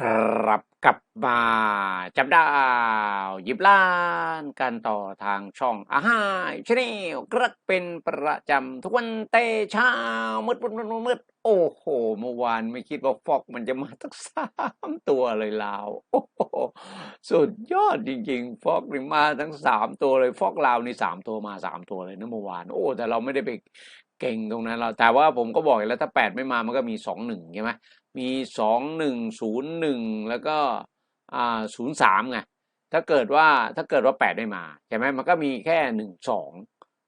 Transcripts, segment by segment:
กลับกลับมาจับดาวหยิบล้านกันต่อทางช่องอาหายชแนลกระเป็นประจำทุกวันเตะเช้ามืดมืดมืดมืดโอ้โห เมื่อวานไม่คิดว่าฟอกมันจะมาทั้งสามตัวเลยลาวโอ้โหสุดยอดจริงๆ ฟอกนี่มาทั้งสามตัวเลย ฟอกลาวนี่สามตัวมาสามตัวเลยนะเมื่อวาน โอ้ แต่เราไม่ได้ไปเก่งตรงนั้นเราแต่ว่าผมก็บอกอยู่แล้วถ้าแปดไม่มามันก็มีสองหนึ่งใช่ไหม มีสองหนึ่งศูนย์หนึ่งแล้วก็อ่าศูนย์สามไงถ้าเกิดว่าถ้าเกิดว่าแปดไม่มาใช่ไหมมันก็มีแค่หนึ่งสอง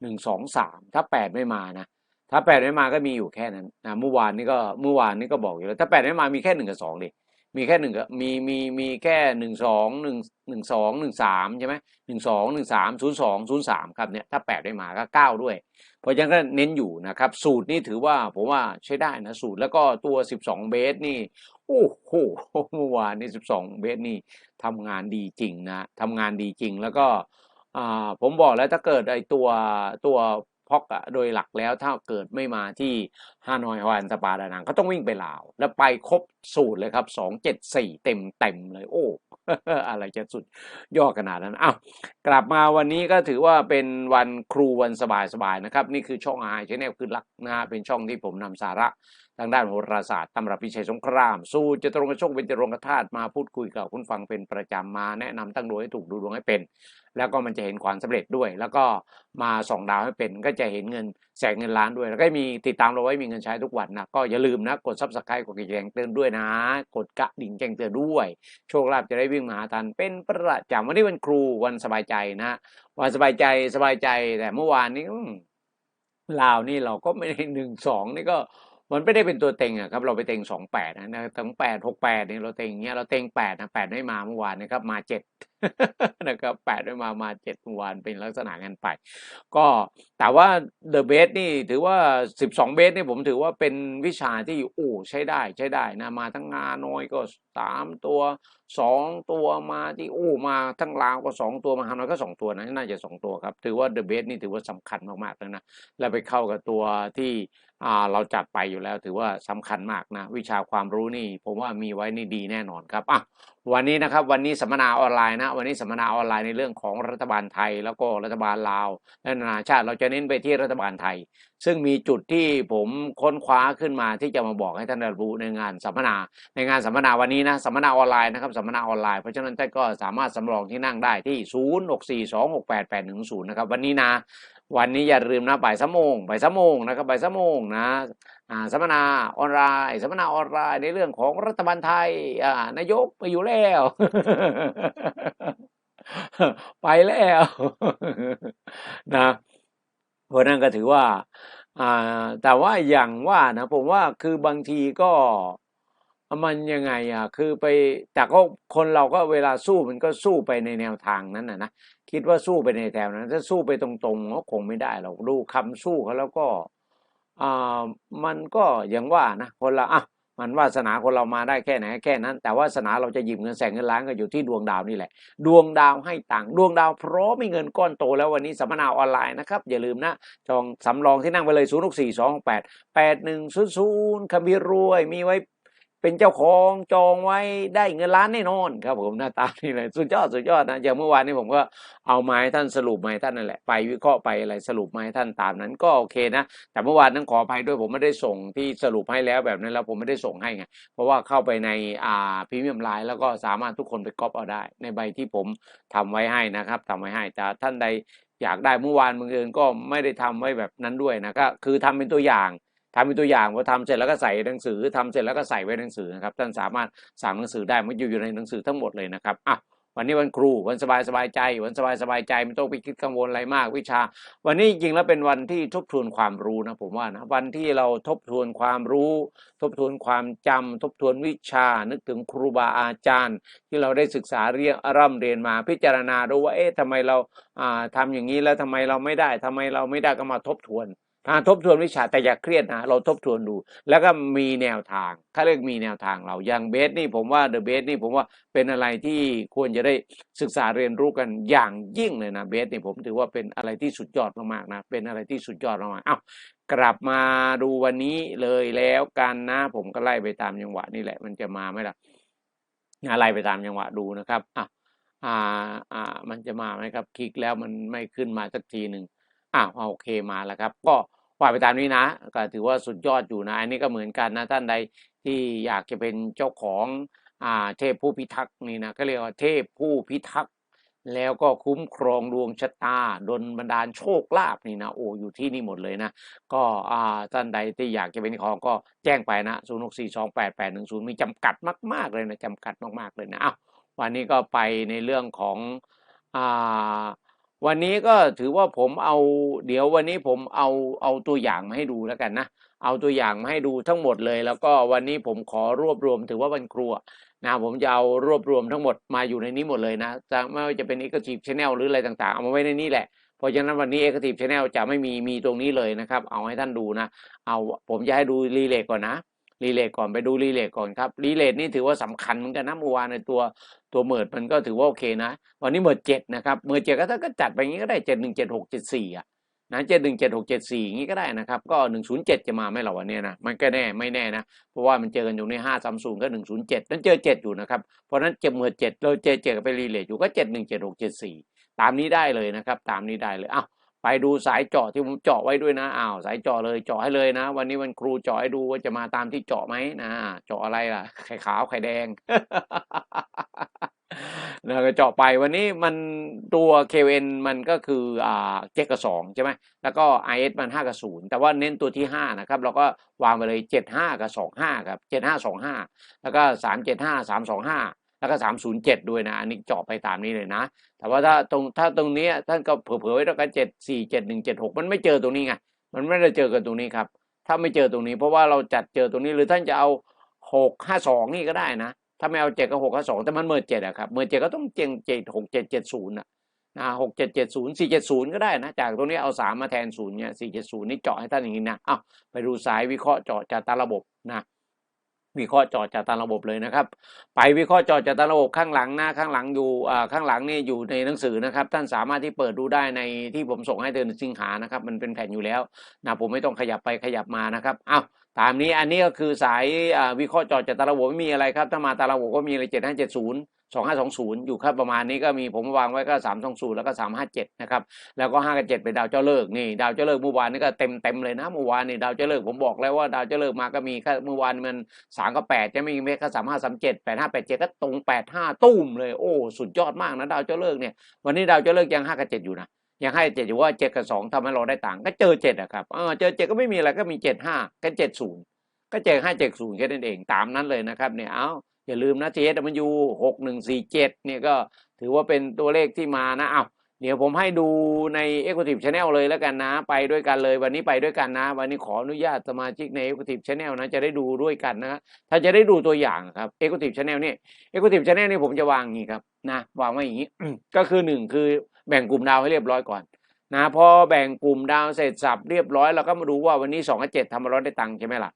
หนึ่งสองสามถ้าแปดไม่มานะถ้าแปดไม่มาก็มีอยู่แค่นั้นนะเมื่อวานนี้ก็เมื่อวานนี้ก็บอกอยู่แล้วถ้าแปดไม่มามีแค่หนึ่งกับสองดิ มีแค่หนึ่งกับมีมีมีแค่หนึ่งสองหนึ่งหนึ่งสองหนึ่งสามใช่ไหมหนึ่งสองหนึ่งสามศูนย์สองศูนย์สามครับเนี่ยถ้าแปดไม่มาก็เก้าด้วย เพราะฉะนั้นก็เน้นอยู่นะครับสูตรนี่ถือว่าผมว่าใช้ได้นะสูตรแล้วก็ตัวสิบสองเบสนี่โอ้โหเมื่อวานนี่สิบสองเบสนี่ทำงานดีจริงนะทำงานดีจริงแล้วก็อ่าผมบอกแล้วถ้าเกิดไอตัวตัวพอกอะโดยหลักแล้วถ้าเกิดไม่มาที่ฮานอยฮวันสปาดานังก็ต้องวิ่งไปลาว แล้วไปครบสูตรเลยครับสองเจ็ดสี่เต็มเต็มเลย โอ้ อะไรจะสุดย่อขนาดนั้นอ้าวกลับมาวันนี้ก็ถือว่าเป็นวันครูวันสบายๆนะครับ นี่คือช่องอาหารชแนลคือหลักนะฮะเป็นช่องที่ผมนำสาระทางด้านโหราศาสตร์ตำรับวิชัยสงคราม สู้จะตรงกระโชคเป็นจรงกระธาตุมาพูดคุยกับคุณฟังเป็นประจำมาแนะนำตั้งดวงให้ถูกดูดวงให้เป็น แล้วก็มันจะเห็นความสำเร็จด้วย แล้วก็มาส่องดาวให้เป็นก็จะเห็นเงินแสนเงินล้านด้วย แล้วก็มีติดตามเราไว้มีเงินใช้ทุกวันนะก็อย่าลืมนะกดซับสไครต์กดกระดิ่งเตือนด้วยนะ กดกระดิ่งแจ้งเตือนด้วย โชคลาภจะได้วิ่งมาหาทันเป็นประจำวันนี้วันครูวันสบายใจนะวันสบายใจสบายใจแต่เมื่อวานนี้ลาวนี่เราก็ไม่ได้หนึ่งสองนี่ก็มันไม่ได้เป็นตัวเต็งอะครับเราไปเต็งสองแปดนะทั้งแปดหกแปดเนี่ยเราเต็งอย่างเงี้ยเราเต็งแปดนะแปดไม่มาเมื่อวานนะครับมาเจ็ดนะครับแปดไม่มามาเจ็ดวานเป็นลักษณะงันไป ก็แต่ว่าเดอะเบสนี่ถือว่าสิบสองเบสนี่ผมถือว่าเป็นวิชาที่โอ้ใช้ได้ใช้ได้นะมาทั้งงาน้อยก็สามตัวสองตัวมาที่โอ้มาทั้งลาวก็สองตัวมาฮานอยก็สองตัวนะน่าจะสองตัวครับ ถือว่าเดอะเบสนี่ถือว่าสำคัญมากๆเลยนะแล้วไปเข้ากับตัวที่อ่าเราจัดไปอยู่แล้วถือว่าสำคัญมากนะ วิชาความรู้นี่ ผมว่ามีไว้นี่ดีแน่นอนครับอะ วันนี้นะครับวันนี้สัมมนาออนไลน์นะวันนี้สัมมนาออนไลน์ในเรื่องของรัฐบาลไทย แล้วก็รัฐบาลลาวและนานาชาติเราจะเน้นไปที่รัฐบาลไทย ซึ่งมีจุดที่ผมค้นคว้าขึ้นมาที่จะมาบอกให้ท่านรู้ในงานสัมมนา ในงานสัมมนาวันนี้นะสัมมนาออนไลน์นะครับสัมมนาออนไลน์เพราะฉะนั้นท่านก็สามารถสำรองที่นั่งได้ที่ 0 6 4 2 6 8 8 1 0นะครับวันนี้นะ วันนี้อย่าลืมนะบ่ายสามโมงบ่ายสามโมงนะครับบ่ายสามโมงนะสัมมนาออนไลน์สัมมนาออนไลน์ในเรื่องของรัฐบาลไทยนายกไปอยู่แล้ว ไปแล้วนะเพราะนั้นก็ถือว่าแต่ว่าอย่างว่านะผมว่าคือบางทีก็ มันยังไงอะคือไปแต่ก็คนเราก็เวลาสู้มันก็สู้ไปในแนวทางนั้นนะนะคิดว่าสู้ไปในแถวนั้น ถ้าสู้ไปตรงๆก็คงไม่ได้หรอกดูคำสู้เขาแล้วก็อ่ามันก็อย่างว่านะคนเราอะมันวาสนาคนเรามาได้แค่ไหนแค่นั้น แต่วาสนาเราจะหยิบเงินแสนเงินล้านก็อยู่ที่ดวงดาวนี่แหละ ดวงดาวให้ต่างดวงดาวพร้อมมีเงินก้อนโตแล้ววันนี้สัมมนาออนไลน์นะครับ อย่าลืมนะจองสำรองที่นั่งไปเลย 0 6 4 2 8 8 1 0 0คำพิรวยมีไว้ เป็นเจ้าของจองไว้ได้เงินล้านแน่นอนครับผมหน้าตานี่เลยสุดยอดสุดยอดนะอย่างเมื่อวานนี้ผมก็เอามาให้ท่านสรุปมาให้ท่านนั่นแหละไปวิเคราะห์ไปอะไรสรุปมาให้ท่านตามนั้นก็โอเคนะ แต่เมื่อวานนั้นขออภัยด้วยผมไม่ได้ส่งที่สรุปให้แล้วแบบนั้นแล้วผมไม่ได้ส่งให้ไงเพราะว่าเข้าไปในอ่าพรีเมียมไลน์แล้วก็สามารถทุกคนไปก๊อปเอาได้ ในใบที่ผมทำไว้ให้นะครับทำไว้ให้แต่ท่านใดอยากได้เมื่อวานบางเอิญก็ไม่ได้ทำไว้แบบนั้นด้วยนะก็คือทำเป็นตัวอย่าง ทำเป็นตัวอย่างพอทำเสร็จแล้วก็ใส่หนังสือทำเสร็จแล้วก็ใส่ไว้หนังสือนะครับท่านสามารถสั่งหนังสือได้มันอยู่อยู่ในหนังสือทั้งหมดเลยนะครับอะวันนี้วันครูวันสบายสบายใจ วันสบายสบายใจไม่ต้องไปคิดกังวลอะไรมากวิชา วันนี้จริงๆแล้วเป็นวันที่ทบทวนความรู้นะผมว่านะวันที่เราทบทวนความรู้ ทบทวนความจำทบทวนวิชา นึกถึงครูบาอาจารย์ ที่เราได้ศึกษาเรียนร่ำเรียนมาพิจารณาดูว่าเอ๊ะทำไมเราอ่าทำอย่างนี้แล้วทำไมเราไม่ได้ทำไมเราไม่ได้ก็มาทบทวน อ่าทบทวนวิชาแต่อย่าเครียดนะ เราทบทวนดู แล้วก็มีแนวทางเขาเรียกมีแนวทางเราอย่างเบสนี่ผมว่าเดอะเบสนี่ผมว่าเป็นอะไรที่ควรจะได้ศึกษาเรียนรู้กันอย่างยิ่งเลยนะเบสนี่ผมถือว่าเป็นอะไรที่สุดยอดมากๆนะเป็นอะไรที่สุดยอดมากๆอ้าวกลับมาดูวันนี้เลยแล้วกันนะผมก็ไล่ไปตามจังหวะนี่แหละ มันจะมาไหมล่ะอะไรไปตามจังหวะดูนะครับอะอ่าอ่ามันจะมาไหมครับ คลิกแล้วมันไม่ขึ้นมาสักทีหนึ่ง อ้าโอเคมาแล้วครับ ก็ว่าไปตามนี้นะ ก็ถือว่าสุดยอดอยู่นะ อันนี้ก็เหมือนกันนะท่านใดที่อยากจะเป็นเจ้าของอ่าเทพผู้พิทักษ์นี่นะก็เรียกว่าเทพผู้พิทักษ์แล้วก็คุ้มครองดวงชะตาดลบันดาลโชคลาภนี่นะโอ้อยู่ที่นี่หมดเลยนะ ก็อ่าท่านใดที่อยากจะเป็นของก็แจ้งไปนะ0 6 4 2 8 8 1 0มีจำกัดมาก ๆเลยนะจำกัดมากๆเลยนะอ้าววันนี้ก็ไปในเรื่องของอ่า วันนี้ก็ถือว่าผมเอาเดี๋ยววันนี้ผมเอาเอาตัวอย่างมาให้ดูแล้วกันนะ เอาตัวอย่างมาให้ดูทั้งหมดเลย แล้วก็วันนี้ผมขอรวบรวมถือว่าวันครัวนะผมจะเอารวบรวมทั้งหมดมาอยู่ในนี้หมดเลยนะจะไม่ว่าจะเป็น e x e c u t i v e Channel หรืออะไรต่างๆ เอามาไว้ในนี้แหละเพราะฉะนั้นวันนี้ e x e c u t i v e Channel จะไม่มีมีตรงนี้เลยนะครับ เอาให้ท่านดูนะ เอาผมจะให้ดูรีเลทก่อนนะ รีเลทก่อนไปดูรีเลทก่อนครับรีเลทนี่ถือว่าสำคัญเหมือนกันนะเมื่อวานในตัวตัวเมิร์ดมันก็ถือว่าโอเคนะ วันนี้เมิร์ดเจ็ดนะครับเมิร์ดเจ็ดก็ถ้าก็จัดไปอย่างนี้ก็ได้เจ็ดหนึ่งเจ็ดหกเจ็ดสี่อะนะเจ็ดหนึ่งเจ็ดหกเจ็ดสี่อย่างนี้ก็ได้นะครับก็หนึ่งศูนย์เจ็ดจะมาไหมเหรอวันนี้นะมันก็แน่ไม่แน่นะเพราะว่ามันเจอกันอยู่ในห้าสามศูนย์ก็หนึ่งศูนย์เจ็ดนั้นเจอเจ็ดอยู่นะครับเพราะนั้นเจอเมิร์ดเจ็ดเราเจอเจ็ดก็ไปรีเลทอยู่ก็เจ็ดหนึ่งเจ็ดหกเจ็ดสี่ตามนี้ได้เลยนะครับตามนี้ได้เลยอ้าว ไปดูสายเจาะที่ผมเจาะไว้ด้วยนะอ้าวสายเจาะเลยเจาะให้เลยนะ วันนี้วันครูเจาะให้ดูว่าจะมาตามที่เจาะไหมนะเจาะอะไรล่ะ ไข่ขาวไข่แดงแล้วก็เจาะไปวันนี้มันตัว KN มันก็คืออ่าเจ็ดกับสองใช่ไหมแล้วก็ IS มันห้ากับศูนย์แต่ว่าเน้นตัวที่ห้านะครับเราก็วางไปเลยเจ็ดห้ากับสองห้าครับเจ็ดห้าสองห้าแล้วก็สามเจ็ดห้าสามสองห้า แล้วก็สามศูนย์เจ็ดด้วยนะ อันนี้เจาะไปตามนี้เลยนะ แต่ว่าถ้าตรงถ้าตรงนี้ท่านก็เผื่อๆไว้แล้วกันเจ็ดสี่เจ็ดหนึ่งเจ็ดหกมันไม่เจอตรงนี้ไงมันไม่ได้เจอกันตรงนี้ครับ ถ้าไม่เจอตรงนี้ เพราะว่าเราจัดเจอตรงนี้หรือท่านจะเอาหกห้าสองนี่ก็ได้นะ ถ้าไม่เอาเจ็ดก็หกห้าสองแต่มันเมื่อเจ็ดอะครับเมื่อเจ็ดก็ต้องเจงเจ็ดหกเจ็ดเจ็ดศูนย์อะนะหกเจ็ดเจ็ดศูนย์สี่เจ็ดศูนย์ก็ได้นะ จากตรงนี้เอาสามมาแทนศูนย์เนี่ยสี่เจ็ดศูนย์นี่เจาะให้ท่านอย่างนี้นะอ้าวไปดูสายวิเคราะห์เจาะจากตาระบบนะ วิเคราะห์เจาะจากตามระบบเลยนะครับ ไปวิเคราะห์เจาะจากตามระบบข้างหลังหน้าข้างหลังอยู่ข้างหลังนี่อยู่ในหนังสือนะครับ ท่านสามารถที่เปิดดูได้ในที่ผมส่งให้เดือนสิงหานะครับ มันเป็นแผ่นอยู่แล้วนะผมไม่ต้องขยับไปขยับมานะครับอ้าวตามนี้อันนี้ก็คือสายวิเคราะห์เจาะจากตามระบบไม่มีอะไรครับถ้ามาตามระบบก็มีอะไรเจ็ดห้าเจ็ดศูนย์ สองห้าสองศูนย์อยู่ครับประมาณนี้ก็มีผมวางไว้ก็สามสองศูนย์แล้วก็สามห้าเจ็ดนะครับ แล้วก็ห้ากับเจ็ดเป็นดาวเจ้าเลิกษ์นี่ ดาวเจ้าเลิกษ์เมื่อวานนี่ก็เต็มเต็มเลยนะเมื่อวานนี่ดาวเจ้าเลิกษ์ผมบอกแล้วว่าดาวเจ้าเลิกษ์มาก็มีแค่เมื่อวานมันสามกับแปดจะไม่มีแค่สามห้าสามเจ็ดแปดห้าแปดเจ็ดก็ตรงแปดห้าตุ้มเลยโอ้สุดยอดมากนะดาวเจ้าเลิกษ์เนี่ยวันนี้ดาวเจ้าเลิกษ์ยังห้ากับเจ็ดอยู่นะยังให้เจ็ดอยู่ว่าเจ็ดกับสองทำให้เราได้ต่าง ก็เจอเจ็ดอะครับเออเจอเจ็ดก็ไม่มีอะไรก็มีเจ็ดห้าก็เจ็ดศูนย์ก็เจอห้าเจ็ดศูนย์แค่นั้นเองตามนั้นเลยนะครับเนี่ยเอา อย่าลืมนะ TSW หกหนึ่งสี่เจ็ดเนี่ยก็ถือว่าเป็นตัวเลขที่มานะเอาเดี๋ยวผมให้ดูใน Executive Channel เลยแล้วกันนะ ไปด้วยกันเลยวันนี้ไปด้วยกันนะ วันนี้ขออนุญาตสมาชิกใน Executive Channel นะ จะได้ดูด้วยกันนะถ้าจะได้ดูตัวอย่างครับ Executive Channel นี่ Executive Channel นี่ผมจะวางอย่างนี้ครับนะวางไว้อย่างนี้ ก็คือหนึ่งคือแบ่งกลุ่มดาวให้เรียบร้อยก่อนนะพอแบ่งกลุ่มดาวเสร็จสับเรียบร้อยเราก็มาดูว่าวันนี้สองกับเจ็ดทำมาร้อยได้ตังค์ใช่ไหมล่ะ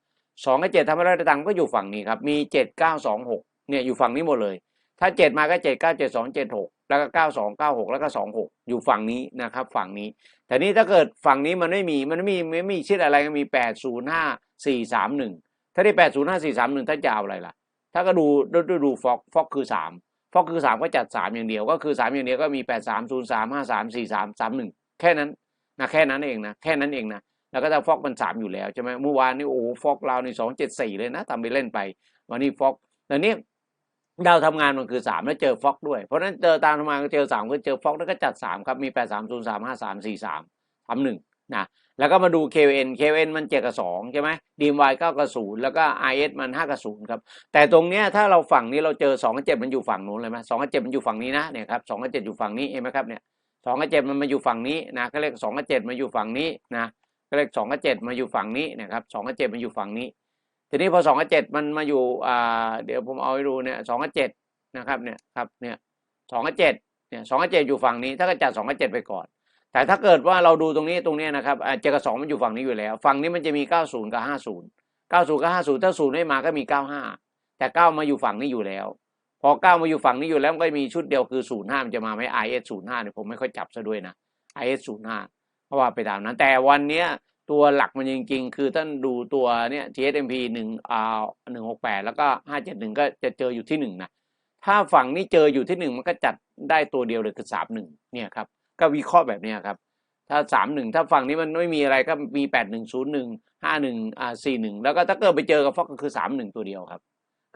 สองกับเจ็ดทำมาร้อยได้ตังค์ก็อยู่ฝั่งนี้ครับ มีเจ็ดเก้าสองหกเนี่ยอยู่ฝั่งนี้หมดเลย ถ้าเจ็ดมาก็เจ็ดเก้าเจ็ดสองเจ็ดหกแล้วก็เก้าสองเก้าหกแล้วก็สองหกอยู่ฝั่งนี้นะครับ ฝั่งนี้ แต่นี้ถ้าเกิดฝั่งนี้มันไม่มีมันไม่มีไม่มีชิดอะไรก็มีแปดศูนย์ห้าสี่สามหนึ่งถ้าได้แปดศูนย์ห้าสี่สามหนึ่งท่านจะเอาอะไรล่ะ ถ้าก็ดูดูดูดูฟอกฟอกคือสามฟอกคือสามก็จัดสามอย่างเดียว ก็คือสามอย่างเดียวก็มีแปดสามศูนย์สามห้าสามสี่สามสามหนึ่งแค่นั้นนะแค่นั้นเองนะแค่นั้นเองนะ แล้วก็ถ้าฟอกมันสามอยู่แล้วใช่ไหมเมื่อวานนี่โอ้ฟอกเราในสองเจ็ดสี่เลยนะทำไปเล่นไป วันนี้ฟอกแต่นี้ดาวทำงานมันคือสามแล้วเจอฟอกด้วย เพราะฉะนั้นเจอตามทำงานก็เจอสามก็เจอฟอกแล้วก็จัดสามครับมีแปดสามศูนย์สามห้าสามสี่สามทำหนึ่งนะแล้วก็มาดู KN KN มันเจ็ดกับสองใช่ไหมดีมวายเก้ากับศูนย์แล้วก็ IS มันห้ากับศูนย์ครับแต่ตรงเนี้ยถ้าเราฝั่งนี้เราเจอสองกับเจ็ดมันอยู่ฝั่งนู้นเลยไหมสองกับเจ็ดมันอยู่ฝั่งนี้นะเนี่ยครับสองกับเจ็ดอยู่ฝั่งนี้เห็นไหมครับเนี่ยสองกับเจ็ดมันมาอยู่ฝั่งนี้นะก็เรียกสองกับเจ็ดมาอยู่ฝั่งนี้นะ ก็เรียกสองกับเจ็ดมาอยู่ฝั่งนี้นะครับสองกับเจ็ดมันอยู่ฝั่งนี้ ทีนี้พอสองกับเจ็ดมันมาอยู่อ่าเดี๋ยวผมเอาให้ดูเนี่ยสองกับเจ็ดนะครับเนี่ยครับเนี่ยสองกับเจ็ดเนี่ยสองกับเจ็ดอยู่ฝั่งนี้ ถ้าก็จัดสองกับเจ็ดไปก่อน แต่ถ้าเกิดว่าเราดูตรงนี้ตรงนี้นะครับเจ็ดกับสองมันอยู่ฝั่งนี้อยู่แล้ว ฝั่งนี้มันจะมีเก้าศูนย์กับห้าศูนย์เก้าศูนย์กับห้าศูนย์ถ้าศูนย์ไม่มาก็มีเก้าห้าแต่เก้ามาอยู่ฝั่งนี้อยู่แล้ว พอเก้ามาอยู่ฝั่งนี้อยู่แล้วก็มีชุดเดียวคือศูนย์ห้ามันจะมาไหมไอเอสศูนย์ห้าเนี่ยผมไม่ค่อยจับซะด้วยนะไอเอสศูนย์ห้า เพราะว่าไปตามนั้น แต่วันเนี้ยตัวหลักมันจริงๆ คือท่านดูตัวเนี้ย TSMP หนึ่งอ่าหนึ่งหกแปดแล้วก็ห้าเจ็ดหนึ่งก็จะเจออยู่ที่หนึ่งนะ ถ้าฝั่งนี้เจออยู่ที่หนึ่งมันก็จัดได้ตัวเดียวเลยคือสามหนึ่งเนี่ยครับ ก็วิเคราะห์แบบเนี้ยครับ ถ้าสามหนึ่งถ้าฝั่งนี้มันไม่มีอะไรก็มีแปดหนึ่งศูนย์หนึ่งห้าหนึ่งอ่าสี่หนึ่งแล้วก็ถ้าเกิดไปเจอกับฟอกก็คือสามหนึ่งตัวเดียวครับ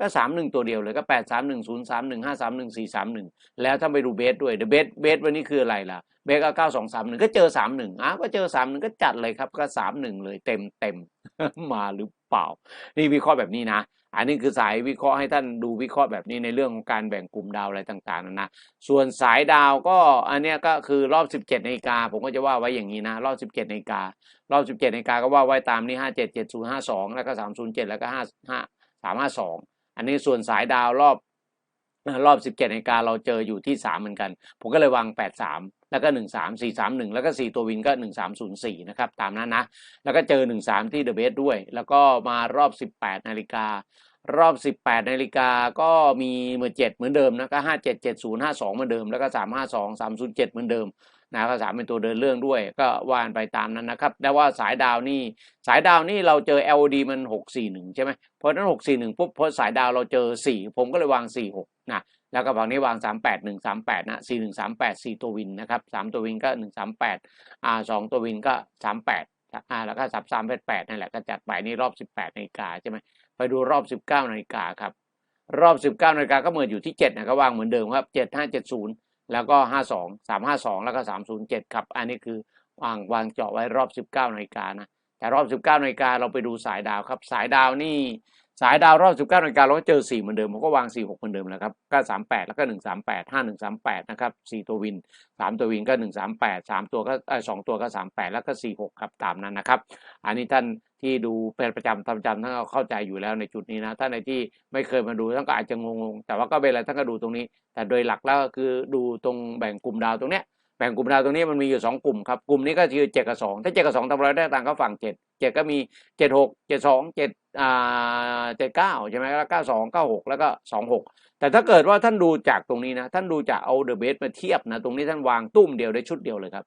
ก็สามหนึ่งตัวเดียวเลยก็แปดสามหนึ่งศูนย์สามหนึ่งห้าสามหนึ่งสี่สามหนึ่งแล้วถ้าไปดูเบสด้วยเดอะเบสเบสวันนี้คืออะไรล่ะ เบสก็เก้าสองสามหนึ่งก็เจอสามหนึ่งอ้าวก็เจอสามหนึ่งก็จัดเลยครับก็สามหนึ่งเลยเต็มเต็มมาหรือเปล่า นี่วิเคราะห์แบบนี้นะ อันนี้คือสายวิเคราะห์ให้ท่านดูวิเคราะห์แบบนี้ในเรื่องของการแบ่งกลุ่มดาวอะไรต่างๆนะนะส่วนสายดาวก็อันนี้ก็คือรอบ 17นาฬิกาผมก็จะว่าไว้อย่างนี้นะ รอบ 17นาฬิการอบ 17นาฬิกาก็ว่าไว้ตามนี้ 57 70 52 แล้วก็ 307 แล้วก็5 5 352 อันนี้ส่วนสายดาวรอบรอบ 17นาฬิกาเราเจออยู่ที่ 3 เหมือนกัน ผมก็เลยวาง 83 แล้วก็ 13 431 แล้วก็ 4 ตัววินก็ 1304 นะครับ ตามนั้นนะ แล้วก็เจอ 13 ที่เดอะเบสด้วย แล้วก็มารอบ 18 นาฬิการอบ 18 นาฬิกาก็มีเหมือน7เหมือนเดิมนะก็ 57 70 52 เหมือนเดิม แล้วก็ 352 307 เหมือนเดิม นะก็สามเป็นตัวเดินเรื่องด้วย ก็ว่านไปตามนั้นนะครับแต่ว่าสายดาวนี่สายดาวนี่เราเจอ LD มัน 641 ใช่ไหมเพราะนั้น641ปุ๊บเพอสายดาวเราเจอ 4 ผมก็เลยวาง 46 นะแล้วก็ฝั่งนี้วาง 38 138 นะ 4138 4 ตัววินนะครับ 3 ตัววินก็ 138อ่า2ตัววินก็ 38อ่าแล้วก็33 88นั่นแหละก็จัดไปนี่รอบ 18นาฬิกาใช่ไหมไปดูรอบ 19นาฬิกาครับรอบ 19นาฬิกาก็เหมือนอยู่ที่ 7 นะก็วางเหมือนเดิมครับ 7570 แล้วก็ 52 352 แล้วก็ 307 ครับ อันนี้คือวางวางเจาะไว้รอบ 19นาฬิกานะ แต่รอบ 19นาฬิกาเราไปดูสายดาวครับ สายดาวนี่ สายดาวรอบ 19นาฬิกาเราก็เจอ 4 เหมือนเดิมผมก็วาง 46 เหมือนเดิมแล้วครับก็38 แล้วก็ 138 5138 นะครับ 4 ตัววิน 3 ตัววินก็ 138 3 ตัวก็เออ2ตัวก็ 38 แล้วก็ 46 ครับ ตามนั้นนะครับ อันนี้ท่านที่ดูเป็นประจำทำประจำท่านก็เข้าใจอยู่แล้วในจุดนี้นะ ท่านในที่ไม่เคยมาดูท่านก็อาจจะงงๆ แต่ว่าก็เป็นอะไรท่านก็ดูตรงนี้ แต่โดยหลักแล้วก็คือดูตรงแบ่งกลุ่มดาวตรงเนี้ย แบ่งกลุ่มดาวตรงนี้มันมีอยู่สองกลุ่มครับ กลุ่มนี้ก็คือเจ็ดกับสองถ้าเจ็ดกับสองทำอะไรได้ต่างก็ฝั่งเจ็ด เจ็ดก็มีเจ็ดหกเจ็ดสองเจ็ดอ่าเจ็ดเก้าใช่ไหมแล้วเก้าสองเก้าหกแล้วก็สองหกแต่ถ้าเกิดว่าท่านดูจากตรงนี้นะ ท่านดูจากเอาเดอะเบสมาเทียบนะ ตรงนี้ท่านวางตุ้มเดียวได้ชุดเดียวเลยครับ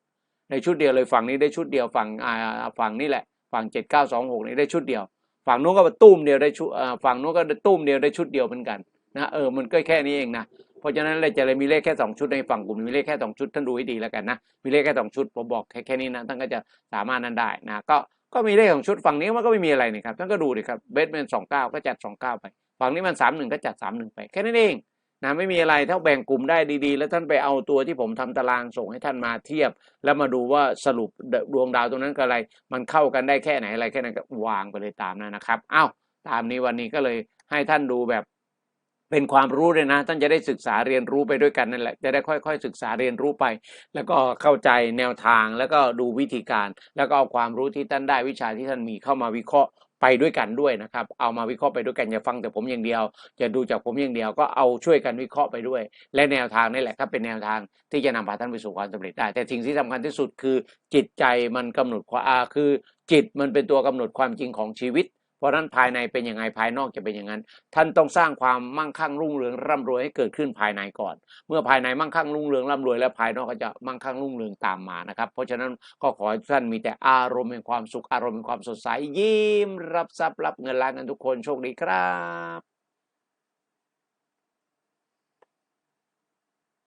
ในชุดเดียวเลยฝั่งนี้ได้ชุดเดียวฝั่งอ่าฝั่งนี้แหละ ฝั่งเจ็ดเก้าสองหกนี่ได้ชุดเดียว ฝั่งนู้นก็ตุ้มเดียวได้ชุดฝั่งนู้นก็ตุ้มเดียวได้ชุดเดียวเหมือนกันนะเออมันก็แค่นี้เองนะเพราะฉะนั้นเลยจะเลยมีเลขแค่สองชุดในฝั่งกลุ่มมีเลขแค่สองชุดท่านดูให้ดีแล้วกันนะ มีเลขแค่สองชุดผมบอกแค่แค่นี้นะท่านก็จะสามารถนั้นได้นะก็ ก็มีเลขของชุดฝั่งนี้มันก็ไม่มีอะไรนี่ครับท่านก็ดูดิครับเบสเป็นสองเก้าก็จัดสองเก้าไป ฝั่งนี้มันสามหนึ่งก็จัดสามหนึ่งไปแค่นั้นเองนะไม่มีอะไรถ้าแบ่งกลุ่มได้ดีๆ แล้วท่านไปเอาตัวที่ผมทำตารางส่งให้ท่านมาเทียบ แล้วมาดูว่าสรุปดวงดาวตรงนั้นกับอะไร มันเข้ากันได้แค่ไหนอะไรแค่นั้นก็วางไปเลยตามนั้นนะครับอ้าวตามนี้วันนี้ก็เลยให้ท่านดูแบบ เป็นความรู้เลยนะท่านจะได้ศึกษาเรียนรู้ไปด้วยกันนั่นแหละจะได้ค่อยๆ ศึกษาเรียนรู้ไป แล้วก็เข้าใจแนวทางแล้วก็ดูวิธีการ แล้วก็เอาความรู้ที่ท่านได้วิชาที่ท่านมีเข้ามาวิเคราะห์ไปด้วยกันด้วยนะครับ เอามาวิเคราะห์ไปด้วยกันอย่าฟังแต่ผมอย่างเดียวจะดูจากผมอย่างเดียวก็เอาช่วยกันวิเคราะห์ไปด้วย และแนวทางนี่แหละครับเป็นแนวทางที่จะนำพาท่านไปสู่ความสำเร็จได้ แต่สิ่งที่สำคัญที่สุดคือจิตใจมันกำหนดความอาคือ จิตมันเป็นตัวกำหนดความจริงของชีวิต เพราะนั้นภายในเป็นยังไงภายนอกจะเป็นอย่างนั้น ท่านต้องสร้างความมั่งคั่งรุ่งเรืองร่ำรวยให้เกิดขึ้นภายในก่อน เมื่อภายในมั่งคั่งรุ่งเรืองร่ำรวยแล้วภายนอกก็จะมั่งคั่งรุ่งเรืองตามมานะครับ เพราะฉะนั้นก็ขอให้ท่านมีแต่อารมณ์แห่งความสุขอารมณ์แห่งความสดใสยิ้มรับทรัพย์รับเงินล้านกันทุกคนโชคดีครับ